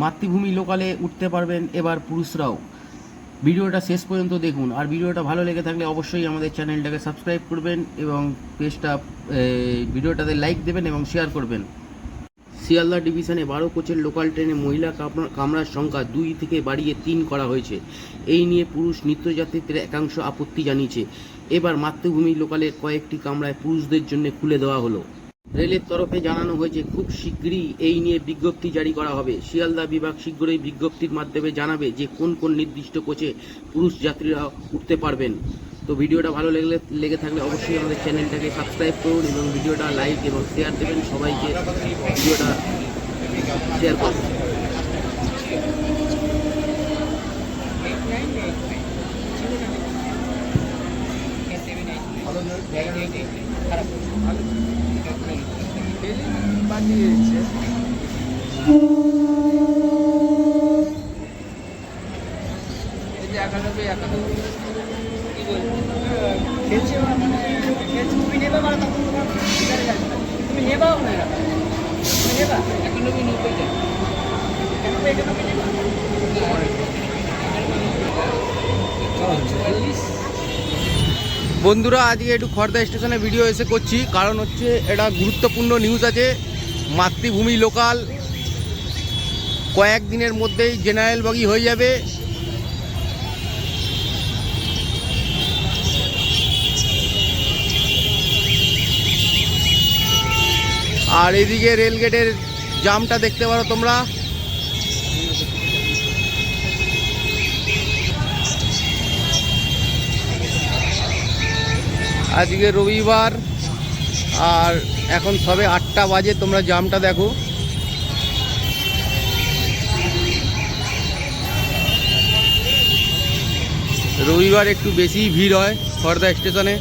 মাতৃভূমি লোকালে উঠতে পারবেন এবার পুরুষরাও। ভিডিওটা শেষ পর্যন্ত দেখুন। আর ভিডিওটা ভালো লেগে থাকলে অবশ্যই আমাদের চ্যানেলটাকে সাবস্ক্রাইব করবেন এবং পেজটা ভিডিওটাতে লাইক দেবেন এবং শেয়ার করবেন। শিয়ালদা ডিভিশনে বারো কোচের লোকাল ট্রেনে মহিলা কামরা- কামরার সংখ্যা দুই থেকে বাড়িয়ে তিন করা হয়েছে। এই নিয়ে পুরুষ নিত্যযাত্রীদের একাংশ আপত্তি জানিয়েছে। এবার মাতৃভূমি লোকালের কয়েকটি কামরায় পুরুষদের জন্য খুলে দেওয়া হলো। রেলের তরফে জানানো হয়েছে, খুব শীঘ্রই এই নিয়ে বিজ্ঞপ্তি জারি করা হবে। শিয়ালদা বিভাগ শীঘ্রই বিজ্ঞপ্তির মাধ্যমে জানাবে যে কোন কোন নির্দিষ্ট কোচে পুরুষ যাত্রীরা উঠতে পারবেন। তো ভিডিওটা ভালো লেগে লেগে থাকলে অবশ্যই আমাদের চ্যানেলটাকে সাবস্ক্রাইব করুন এবং ভিডিওটা লাইক এবং শেয়ার দেবেন। সবাইকে ভিডিওটা শেয়ার করুন। বানিয়ে দিচ্ছে এই যে একানব্বই একানব্বই কি বলব? খেলছে ওরা মানে খেলছে। তুমি নেবা মানে তখন তোমার বিচারে যাবে। তুমি নেবাও না তুমি নেবা? একানব্বই নব্বই টা। একানব্বই একানব্বই নেবা? চল্লিশ। বন্ধুরা, আজকে একটু খর্দা স্টেশনে ভিডিও এসে করছি। কারণ হচ্ছে এটা গুরুত্বপূর্ণ নিউজ আছে। মাতৃভূমি লোকাল কয়েকদিনের মধ্যেই জেনারেল বগি হয়ে যাবে। আর এদিকে রেলগেটের জামটা দেখতে পারো তোমরা। আজকে রবিবার, আর এখন সবে আটটা বাজে, তোমরা জামটা দেখো। রবিবার একটু বেশি ভিড় হয় খড়দা স্টেশনে।